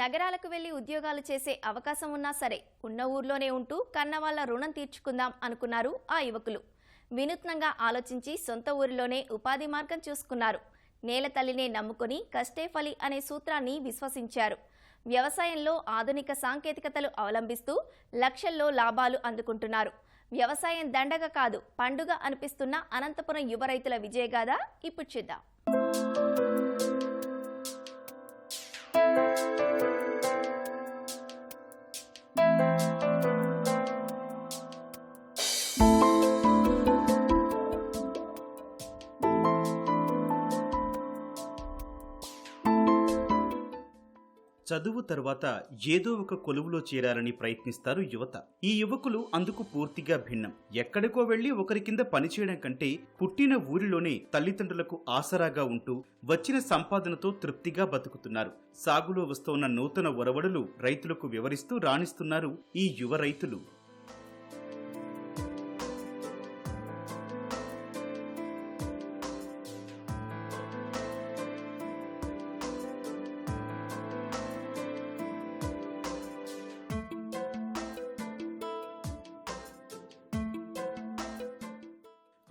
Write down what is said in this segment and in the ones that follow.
నగరాలకు వెళ్ళి ఉద్యోగాలు చేసే అవకాశం ఉన్నా సరే ఉన్న ఊర్లోనే ఉంటూ కన్నవాళ్ళ రుణం తీర్చుకుందాం అనుకున్నారు ఆ యువకులు. వినూత్నంగా ఆలోచించి సొంత ఊరిలోనే ఉపాధి మార్గం చూసుకున్నారు. నేల తల్లినే నమ్ముకుని కష్టే ఫలి అనే సూత్రాన్ని విశ్వసించారు. వ్యవసాయంలో ఆధునిక సాంకేతికతలు అవలంబిస్తూ లక్షల్లో లాభాలు అందుకుంటున్నారు. వ్యవసాయం దండగ కాదు పండుగ అనిపిస్తున్న అనంతపురం యువ రైతుల విజయగాథ ఇప్పుడు చూద్దాం. చదువు తర్వాత ఏదో ఒక కొలువులో చేరాలని ప్రయత్నిస్తారు యువత. ఈ యువకులు అందుకు పూర్తిగా భిన్నం. ఎక్కడికో వెళ్ళి ఒకరి కింద పనిచేయడం కంటే పుట్టిన ఊరిలోనే తల్లిదండ్రులకు ఆసరాగా ఉంటూ వచ్చిన సంపాదనతో తృప్తిగా బతుకుతున్నారు. సాగులో వస్తున్న నూతన ఒరవడులు రైతులకు వివరిస్తూ రాణిస్తున్నారు ఈ యువ రైతులు.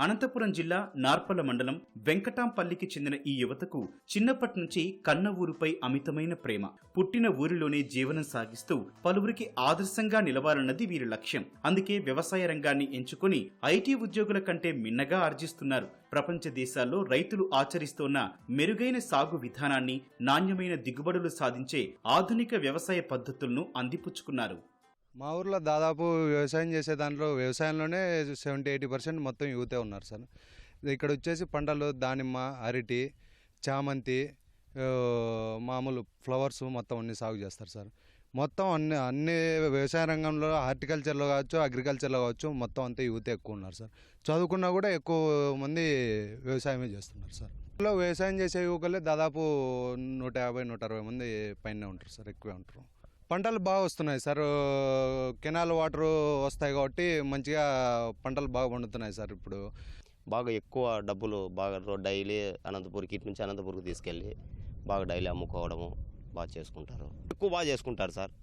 అనంతపురం జిల్లా నార్పల మండలం వెంకటాంపల్లికి చెందిన ఈ యువతకు చిన్నప్పటి నుంచి కన్న ఊరుపై అమితమైన ప్రేమ. పుట్టిన ఊరిలోనే జీవనం సాగిస్తూ పలువురికి ఆదర్శంగా నిలవాలన్నది వీరి లక్ష్యం. అందుకే వ్యవసాయ రంగాన్ని ఎంచుకొని ఐటీ ఉద్యోగుల కంటే మిన్నగా ఆర్జిస్తున్నారు. ప్రపంచ దేశాల్లో రైతులు ఆచరిస్తోన్న మెరుగైన సాగు విధానాన్ని నాణ్యమైన దిగుబడులు సాధించే ఆధునిక వ్యవసాయ పద్ధతులను అందిపుచ్చుకున్నారు. మా ఊర్లో దాదాపు వ్యవసాయం చేసే దాంట్లో వ్యవసాయంలోనే సెవెంటీ ఎయిటీ పర్సెంట్ మొత్తం యూతే ఉన్నారు సార్. ఇక్కడ వచ్చేసి పంటలు దానిమ్మ అరటి చామంతి మామూలు ఫ్లవర్స్ మొత్తం అన్ని సాగు చేస్తారు సార్. మొత్తం అన్ని అన్ని వ్యవసాయ రంగంలో హార్టికల్చర్లో కావచ్చు అగ్రికల్చర్లో కావచ్చు మొత్తం అంతా యూతే ఎక్కువ ఉన్నారు సార్. చదువుకున్నా కూడా ఎక్కువ మంది వ్యవసాయమే చేస్తున్నారు సార్. ఊళ్ళో వ్యవసాయం చేసే యువకులే దాదాపు నూట యాభై నూట అరవై మంది పైన ఉంటారు సార్ ఎక్కువే ఉంటారు. పంటలు బాగా వస్తున్నాయి సార్. కెనాల్ వాటర్ వస్తాయి కాబట్టి మంచిగా పంటలు బాగా పండుతున్నాయి సార్ ఇప్పుడు. బాగా ఎక్కువ డబ్బులు బాగా డైలీ అనంతపూర్కి ఇటు నుంచి అనంతపూర్కి తీసుకెళ్ళి బాగా డైలీ అమ్ముకోవడము బాగా చేసుకుంటారు. ఎక్కువ బాగా చేసుకుంటారు సార్.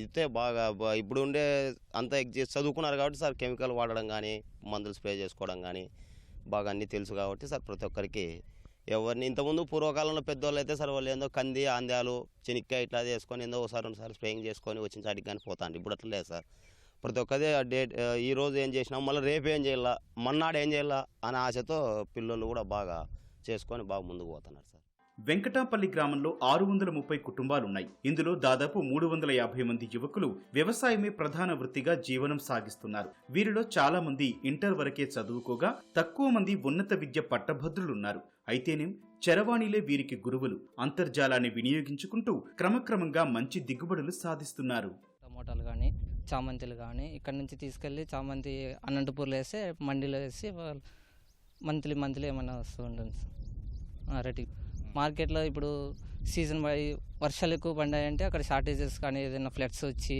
అయితే బాగా ఇప్పుడు ఉండే అంత చదువుకున్నారు కాబట్టి సార్ కెమికల్ వాడడం కానీ మందులు స్ప్రే చేసుకోవడం కానీ బాగా అన్నీ తెలుసు కాబట్టి సార్ ప్రతి ఒక్కరికి ఎవరిని ఇంతకుముందు పూర్వకాలంలో పెద్దవాళ్ళు అయితే సార్ వాళ్ళు ఏందో కంది ఆంద్యాలు చెనిక్కాయ ఇట్లా చేసుకొని ఏందో ఒకసారి ఒకసారి స్ప్రేయింగ్ చేసుకొని వచ్చిన చాటికి కానీ పోతాండి ఇప్పుడు అట్లా లేదు సార్. ప్రతి ఒక్కదే ఆ డేట్ ఈరోజు ఈ రోజు ఏం చేసినాం మళ్ళీ రేపు ఏం చేయాలా మన్నాడు ఏం చేయాలా అనే ఆశతో పిల్లలు కూడా బాగా చేసుకొని బాగా ముందుకు పోతున్నారు సార్. వెంకటాపల్లి గ్రామంలో ఆరు వందల ముప్పై కుటుంబాలున్నాయి. ఇందులో దాదాపు మూడు వందల యాభై మంది యువకులు వ్యవసాయమే ప్రధాన వృత్తిగా జీవనం సాగిస్తున్నారు. వీరిలో చాలా మంది ఇంటర్ వరకే చదువుకోగా తక్కువ మంది ఉన్నత విద్య పట్టభద్రులున్నారు. అయితేనేం చరవాణిలే వీరికి గురువులు. అంతర్జాలాన్ని వినియోగించుకుంటూ క్రమక్రమంగా మంచి దిగుబడులు సాధిస్తున్నారు. టమోటాలు కానీ చామంతులు కానీ ఇక్కడ నుంచి తీసుకెళ్ళి చామంతి అనంతపూర్లో వేస్తే మండీలో వేసి మంత్లీ మంత్లీ ఏమైనా వస్తూ ఉంటుంది సార్. అరటి మార్కెట్లో ఇప్పుడు సీజన్ బై వర్షాలు ఎక్కువ పడ్డాయంటే అక్కడ షార్టేజెస్ కానీ ఏదైనా ఫ్లడ్స్ వచ్చి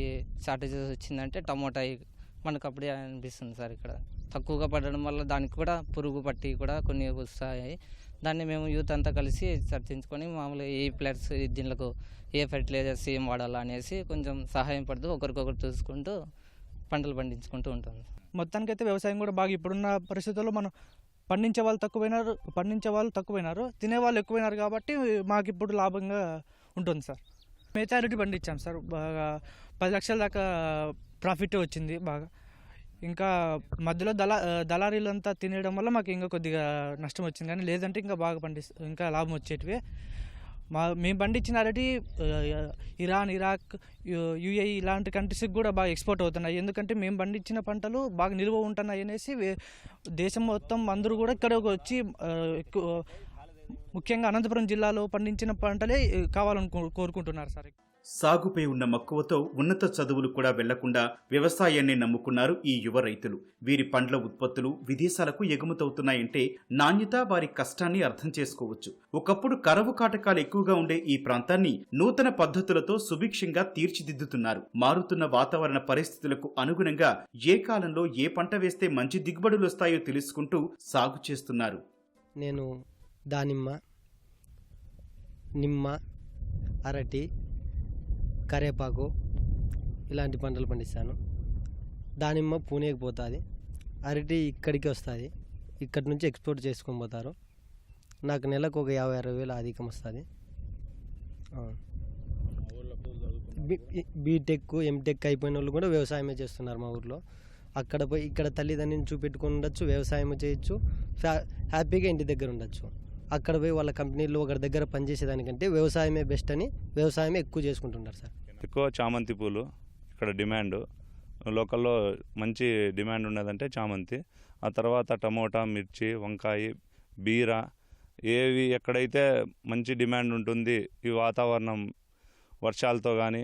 షార్టేజెస్ వచ్చిందంటే టమోటా మనకు అప్పుడే అనిపిస్తుంది సార్ ఇక్కడ. తక్కువగా పడడం వల్ల దానికి కూడా పురుగు పట్టి కూడా కొన్ని వస్తాయి. దాన్ని మేము యూత్ అంతా కలిసి చర్చించుకొని మామూలుగా ఏ ఫ్లడ్స్ దీంట్లో ఏ ఫెర్టిలైజర్స్ ఏం వాడాలా అనేసి కొంచెం సహాయం పడుతూ ఒకరికొకరు చూసుకుంటూ పంటలు పండించుకుంటూ ఉంటుంది మొత్తానికైతే వ్యవసాయం కూడా బాగా ఇప్పుడున్న పరిస్థితుల్లో మనం పండించే వాళ్ళు తక్కువైనారు పండించే వాళ్ళు తక్కువైనారు తినే వాళ్ళు ఎక్కువైనారు కాబట్టి మాకు ఇప్పుడు లాభంగా ఉంటుంది సార్. మేచారిటీ పండించాం సార్ బాగా పది లక్షల దాకా ప్రాఫిట్ వచ్చింది బాగా. ఇంకా మధ్యలో దళా దళారీలంతా తినేయడం వల్ల మాకు ఇంకా కొద్దిగా నష్టం వచ్చింది. కానీ లేదంటే ఇంకా బాగా పండిస్ ఇంకా లాభం వచ్చేటివి. మా మేము పండించిన అరటి ఇరాన్ ఇరాక్ యుఏఈ ఇలాంటి కంట్రీస్కి కూడా బాగా ఎక్స్పోర్ట్ అవుతున్నాయి. ఎందుకంటే మేము పండించిన పంటలు బాగా నిల్వ ఉంటున్నాయి అనేసి దేశం మొత్తం అందరూ కూడా ఇక్కడికి వచ్చి ఎక్కువ ముఖ్యంగా అనంతపురం జిల్లాలో పండించిన పంటలే కావాలని కోరుకుంటున్నారు సార్. సాగుపై ఉన్న మక్కువతో ఉన్నత చదువులు కూడా వెళ్ళకుండా వ్యవసాయాన్ని నమ్ముకున్నారు ఈ యువ రైతులు. వీరి పండ్ల ఉత్పత్తులు విదేశాలకు ఎగుమతవుతున్నాయంటే నాణ్యత వారి కష్టాన్ని అర్థం చేసుకోవచ్చు. ఒకప్పుడు కరవు కాటకాలు ఎక్కువగా ఉండే ఈ ప్రాంతాన్ని నూతన పద్ధతులతో సుభిక్షంగా తీర్చిదిద్దుతున్నారు. మారుతున్న వాతావరణ పరిస్థితులకు అనుగుణంగా ఏ కాలంలో ఏ పంట వేస్తే మంచి దిగుబడులు వస్తాయో తెలుసుకుంటూ సాగు చేస్తున్నారు. నేను దానిమ్మ నిమ్మ అరటి కరేపాకు ఇలాంటి పంటలు పండిస్తాను. దానిమ్మ పూణేకి పోతుంది. అరటి ఇక్కడికి వస్తుంది. ఇక్కడి నుంచి ఎక్స్పోర్ట్ చేసుకొని పోతారు. నాకు నెలకు ఒక యాభై అరవై వేలు అధికం వస్తుంది. బీటెక్ ఎంటెక్ అయిపోయిన వాళ్ళు కూడా వ్యవసాయమే చేస్తున్నారు మా ఊర్లో. అక్కడ పోయి ఇక్కడ తల్లిదండ్రులను చూపెట్టుకొని ఉండొచ్చు వ్యవసాయం చేయొచ్చు ఫ్యా హ్యాపీగా ఇంటి దగ్గర ఉండొచ్చు. అక్కడ పోయి వాళ్ళ కంపెనీలో ఒకరి దగ్గర పనిచేసేదానికంటే వ్యవసాయమే బెస్ట్ అని వ్యవసాయమే ఎక్కువ చేసుకుంటున్నారు సార్. ఎక్కువ చామంతి పూలు ఇక్కడ డిమాండ్ లోకల్లో మంచి డిమాండ్ ఉన్నదంటే చామంతి. ఆ తర్వాత టమోటా మిర్చి వంకాయ బీర ఏవి ఎక్కడైతే మంచి డిమాండ్ ఉంటుంది ఈ వాతావరణం వర్షాలతో కానీ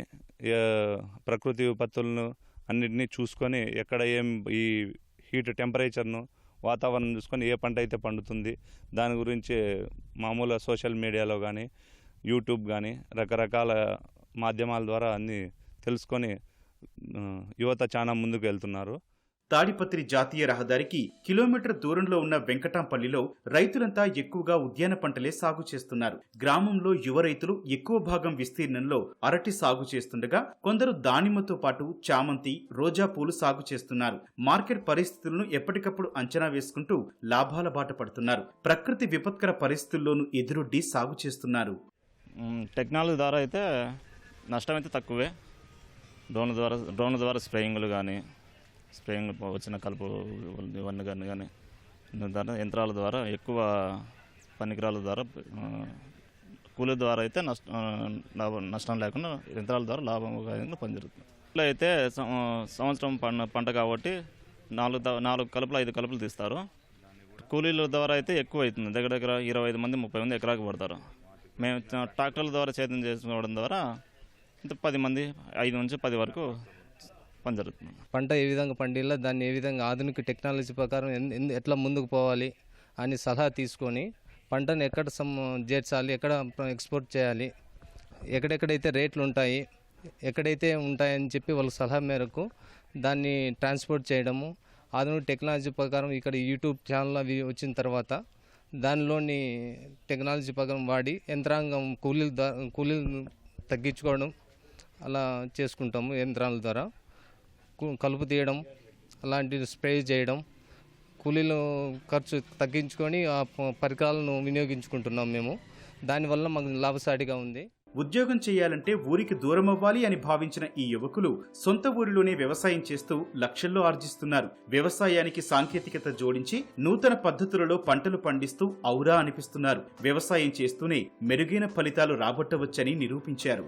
ప్రకృతి విపత్తులను అన్నిటినీ చూసుకొని ఎక్కడ ఏం ఈ హీట్ టెంపరేచర్ను వాతావరణం చూసుకొని ఏ పంట అయితే పండుతుంది దాని గురించి మామూలుగా సోషల్ మీడియాలో కానీ యూట్యూబ్ కానీ రకరకాల మాధ్యమాల ద్వారా అన్నీ తెలుసుకొని యువత చాలా ముందుకు వెళ్తున్నారు. తాడిపత్రి జాతీయ రహదారికి కిలోమీటర్ దూరంలో ఉన్న వెంకటాంపల్లిలో రైతులంతా ఎక్కువగా ఉద్యాన పంటలే సాగు చేస్తున్నారు. గ్రామంలో యువ రైతులు ఎక్కువ భాగం విస్తీర్ణంలో అరటి సాగు చేస్తుండగా కొందరు దానిమ్మతో పాటు చామంతి రోజా పూలు సాగు చేస్తున్నారు. మార్కెట్ పరిస్థితులను ఎప్పటికప్పుడు అంచనా వేసుకుంటూ లాభాల బాట పడుతున్నారు. ప్రకృతి విపత్కర పరిస్థితుల్లోనూ ఎదురొడ్డి సాగు చేస్తున్నారు. టెక్నాలజీ ద్వారా అయితే నష్టం అయితే తక్కువే. డ్రోన్ల ద్వారా డ్రోన్ల ద్వారా స్ప్రేయింగ్లు కానీ స్ప్రేయింగ్ వచ్చిన కలుపు ఇవన్నీ కానీ కానీ ద్వారా యంత్రాల ద్వారా ఎక్కువ పనికిరాల ద్వారా కూలీ ద్వారా అయితే నష్టం లాభం నష్టం లేకుండా యంత్రాల ద్వారా లాభంగా పనిజరుగుతుంది. ఇట్లా అయితే సం- సంవత్సరం పంట పంట కాబట్టి నాలుగు నాలుగు కలుపులు ఐదు కలుపులు తీస్తారు. కూలీల ద్వారా అయితే ఎక్కువ అవుతుంది. దగ్గర దగ్గర ఇరవై ఐదు మంది ముప్పై మంది ఎకరాకి పడతారు. మేము ట్రాక్టర్ల ద్వారా సేద్యం చేసుకోవడం ద్వారా ఇంత పది మంది ఐదు నుంచి పది వరకు పని జరుగుతుంది పంట ఏ విధంగా పండిలా దాన్ని ఏ విధంగా ఆధునిక టెక్నాలజీ ప్రకారం ఎన్- ఎట్లా ముందుకు పోవాలి అని సలహా తీసుకొని పంటను ఎక్కడ సమ్ చేర్చాలి ఎక్కడ ఎక్స్పోర్ట్ చేయాలి ఎక్కడెక్కడైతే రేట్లు ఉంటాయి ఎక్కడైతే ఉంటాయని చెప్పి వాళ్ళ సలహా మేరకు దాన్ని ట్రాన్స్పోర్ట్ చేయడము ఆధునిక టెక్నాలజీ ప్రకారం ఇక్కడ యూట్యూబ్ ఛానల్ అవి వచ్చిన తర్వాత దానిలోని టెక్నాలజీ ప్రకారం వాడి యంత్రాంగం కూలీల ద్వారా కూలీలు తగ్గించుకోవడం అలా చేసుకుంటాము యంత్రాల ద్వారా. కలుపు తీయడం అలాంటివి స్ప్రే చేయడం కూలీలు ఖర్చు తగ్గించుకొని ఆ పరికరాలను వినియోగించుకుంటున్నాం మేము. దానివల్ల మాకు లాభసాటిగా ఉంది. ఉద్యోగం చేయాలంటే ఊరికి దూరం అవ్వాలి అని భావించిన ఈ యువకులు సొంత ఊరిలోనే వ్యవసాయం చేస్తూ లక్షల్లో ఆర్జిస్తున్నారు. వ్యవసాయానికి సాంకేతికత జోడించి నూతన పద్ధతులలో పంటలు పండిస్తూ ఔరా అనిపిస్తున్నారు. వ్యవసాయం చేస్తూనే మెరుగైన ఫలితాలు రాబట్టవచ్చని నిరూపించారు.